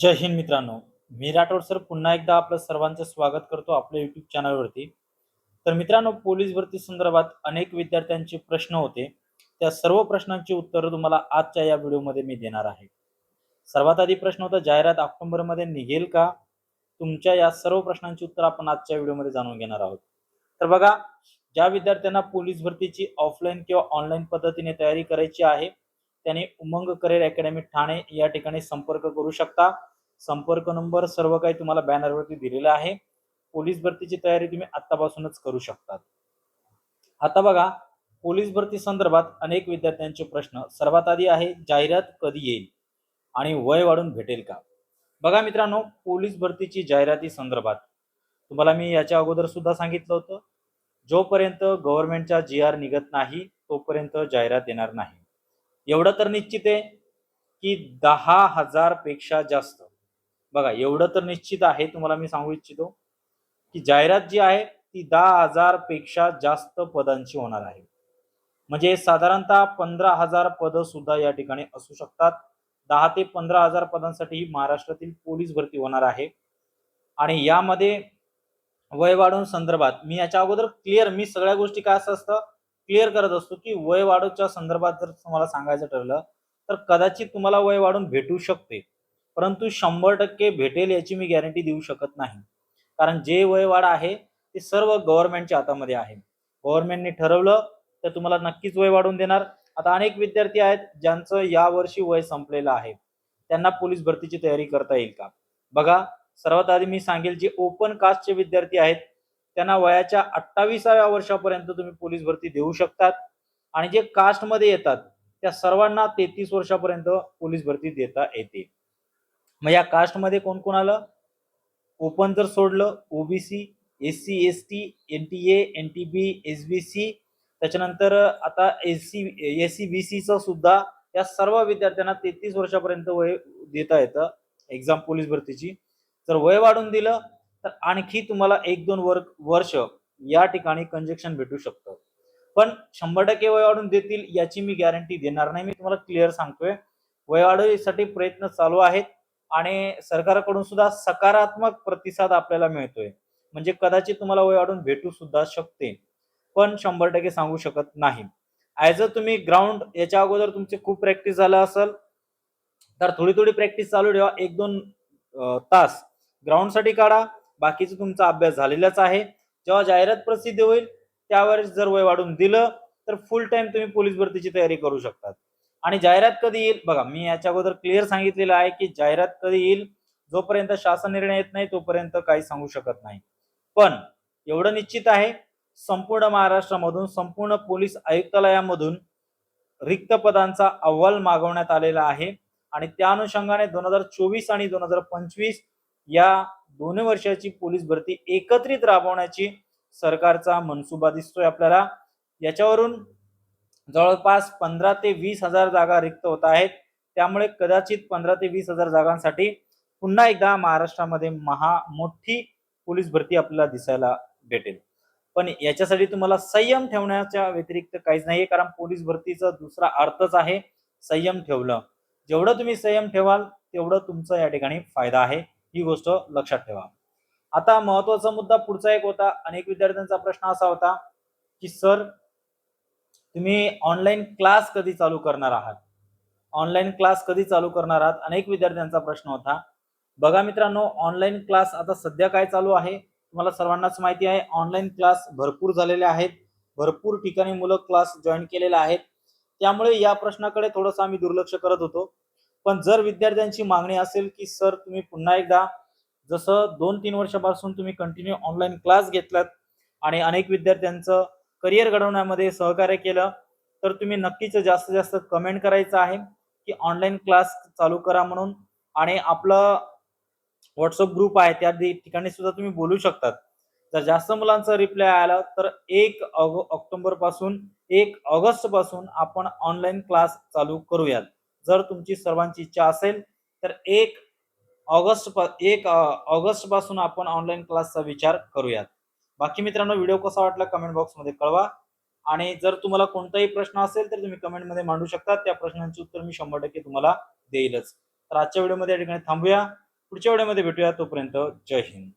जय हिंद मित्रांनो. मी राठोड सर पुन्हा एकदा आपलं सर्वांचं स्वागत करतो आपल्या युट्यूब चॅनलवरती तर मित्रांनो पोलीस भरती संदर्भात अनेक विद्यार्थ्यांचे प्रश्न होते. त्या सर्व प्रश्नांची उत्तरं तुम्हाला आजच्या या व्हिडिओमध्ये मी देणार आहे. सर्वात आधी प्रश्न होता जाहिरात ऑक्टोबरमध्ये निघेल का? तुमच्या या सर्व प्रश्नांची उत्तर आपण आजच्या व्हिडिओमध्ये जाणून घेणार आहोत. तर बघा ज्या विद्यार्थ्यांना पोलीस भरतीची ऑफलाईन किंवा ऑनलाईन पद्धतीने तयारी करायची आहे त्याने उमंग करिअर अकॅडमी ठाणे या ठिकाणी संपर्क करू शकता. संपर्क नंबर सर्व काही तुम्हाला बॅनरवरती दिलेला आहे. पोलीस भरतीची तयारी तुम्ही आतापासूनच करू शकतात. आता बघा पोलीस भरती संदर्भात अनेक विद्यार्थ्यांचे प्रश्न. सर्वात आधी आहे जाहिरात कधी येईल? आणि वय वाढून भेटेल का? बघा मित्रांनो पोलीस भरतीची जाहिराती संदर्भात. तुम्हाला मी याच्या अगोदर सुद्धा सांगितलं होतं. जोपर्यंत गव्हर्नमेंटचा जी आर निघत नाही तोपर्यंत जाहिरात येणार नाही. एवढं तर निश्चित आहे की दहा हजारपेक्षा जास्त. बघा एवढं तर निश्चित आहे तुम्हाला मी सांगू इच्छितो की जाहिरात जी आहे ती दहा हजारपेक्षा जास्त पदांची होणार आहे. म्हणजे साधारणतः पंधरा हजार पद सुद्धा या ठिकाणी असू शकतात. दहा ते पंधरा हजार पदांसाठी ही महाराष्ट्रातील पोलीस भरती होणार आहे. आणि यामध्ये वय वाढून संदर्भात मी याच्या अगोदर क्लिअर मी सगळ्या गोष्टी काय असं असतं क्लिअर करत असतो की वय वाढवच्या संदर्भात जर तुम्हाला सांगायचं ठरलं तर कदाचित तुम्हाला वय वाढून भेटू शकते. परंतु शंभर टक्के भेटेल याची मी गॅरंटी देऊ शकत नाही. कारण जे वय वाढ आहे ते सर्व गव्हर्नमेंटच्या हातामध्ये आहे. गव्हर्नमेंटने ठरवलं तर तुम्हाला नक्कीच वय वाढवून देणार. आता अनेक विद्यार्थी आहेत ज्यांचं यावर्षी वय संपलेलं आहे. त्यांना पोलीस भरतीची तयारी करता येईल का? बघा सर्वात आधी मी सांगेल जे ओपन कास्टचे विद्यार्थी आहेत त्यांना वयाच्या अठ्ठावीसाव्या वर्षापर्यंत तुम्ही पोलीस भरती देऊ शकतात. आणि जे कास्टमध्ये येतात त्या सर्वांना तेहतीस वर्षापर्यंत पोलीस भरती देता येते. मग या कास्टमध्ये कोण कोण आलं? ओपन जर सोडलं OBC S C S T N T A N T B S B C त्याच्यानंतर आता S C S C B सीचं सुद्धा या सर्व विद्यार्थ्यांना तेहतीस वर्षापर्यंत वय देता येतं एक्झाम पोलीस भरतीची. जर वय वाढून दिलं तर आणखी तुम्हाला एक दोन वर्ग वर्ष या ठिकाणी कंजेक्शन भेटू शकतं. पण शंभर टक्के वय वाढून देतील याची मी गॅरंटी देणार नाही. मी तुम्हाला क्लिअर सांगतोय. वय वाढवण्यासाठी प्रयत्न चालू आहेत आणि सरकारकडून सुद्धा सकारात्मक प्रतिसाद आपल्याला मिळतोय. म्हणजे कदाचित तुम्हाला वय वाढून भेटू सुद्धा शकते. पण शंभर टक्के सांगू शकत नाही. ॲज अ तुम्ही ग्राउंड याच्या अगोदर तुमची खूप प्रॅक्टिस झालं असेल तर थोडी थोडी प्रॅक्टिस चालू ठेवा. एक दोन तास. ग्राउंडसाठी काढा. बाकीचा तुमचा अभ्यास झालेलाच आहे. जेव्हा जाहिरात प्रसिद्ध होईल त्यावेळेस जर वय वाढून दिलं तर फुल टाइम तुम्ही पोलीस भरतीची तयारी करू शकतात. आणि जाहिरात कधी येईल? बघा मी याच्या अगोदर क्लिअर सांगितलेलं आहे की जाहिरात कधी येईल? जोपर्यंत शासन निर्णय येत नाही तोपर्यंत काही सांगू शकत नाही. पण एवढं निश्चित आहे संपूर्ण महाराष्ट्रामधून संपूर्ण पोलीस आयुक्तालयामधून रिक्त पदांचा अहवाल मागवण्यात आलेला आहे. आणि त्या अनुषंगाने दोन हजार चोवीस आणि दोन हजार पंचवीस या दोन्ही वर्षाची पोलीस भरती एकत्रित राबवण्याची सरकारचा मनसुबा दिसतोय आपल्याला. याच्यावरून जवळपास पंधरा ते वीस हजार जागा रिक्त होत आहेत. त्यामुळे कदाचित पंधरा ते वीस हजार जागांसाठी पुन्हा एकदा महाराष्ट्रामध्ये महा मोठी पोलीस भरती आपल्याला दिसायला भेटेल. पण याच्यासाठी तुम्हाला संयम ठेवण्याच्या व्यतिरिक्त काहीच नाही कारण पोलीस भरतीचा दुसरा अर्थच आहे संयम ठेवलं जेवढं तुम्ही संयम ठेवाल तेवढं तुमचा या ठिकाणी फायदा आहे. ही गोष्ट लक्षात ठेवा. आता महत्त्वाचा मुद्दा पुढचा एक होता. अनेक विद्यार्थ्यांचा प्रश्न असा होता की सर तुम्ही ऑनलाईन क्लास कधी चालू करणार आहात? ऑनलाईन क्लास कधी चालू करणार आहात? अनेक विद्यार्थ्यांचा प्रश्न होता. बघा मित्रांनो ऑनलाईन क्लास आता सध्या काय चालू आहे? तुम्हाला सर्वांनाच माहिती आहे ऑनलाईन क्लास भरपूर झालेले आहेत. भरपूर ठिकाणी मुलं क्लास जॉईन केलेले आहेत. त्यामुळे या प्रश्नाकडे थोडंसं आम्ही दुर्लक्ष करत होतो. पण जर विद्यार्थ्यांची मागणी असेल की सर तुम्ही पुन्हा एकदा जसं दोन तीन वर्षापासून तुम्ही कंटिन्यू ऑनलाईन क्लास घेतलात आणि अनेक विद्यार्थ्यांचं करिअर घडवण्यामध्ये सहकार्य केलं तर तुम्ही नक्कीच जास्तीत जास्त कमेंट करायचं आहे की ऑनलाईन क्लास चालू करा म्हणून. आणि आपलं व्हॉट्सअप ग्रुप आहे त्या ठिकाणी सुद्धा तुम्ही बोलू शकतात. जर जास्त मुलांचा रिप्लाय आला तर एक ऑग- ऑक्टोबरपासून एक ऑगस्टपासून आपण ऑनलाईन क्लास चालू करूयात. जर तुमची सर्वांची इच्छा असेल तर एक ऑगस्ट पा एक ऑगस्टपासून आपण ऑनलाईन क्लासचा विचार करूयात. बाकी मित्रांनो व्हिडिओ कसा वाटला कमेंट बॉक्समध्ये कळवा. आणि जर तुम्हाला कोणताही प्रश्न असेल तर तुम्ही कमेंटमध्ये मांडू शकता. त्या प्रश्नांची उत्तर मी शंभर टक्के तुम्हाला देईलच. तर आजच्या व्हिडिओमध्ये या ठिकाणी थांबूया. पुढच्या व्हिडिओमध्ये भेटूया. तोपर्यंत जय हिंद.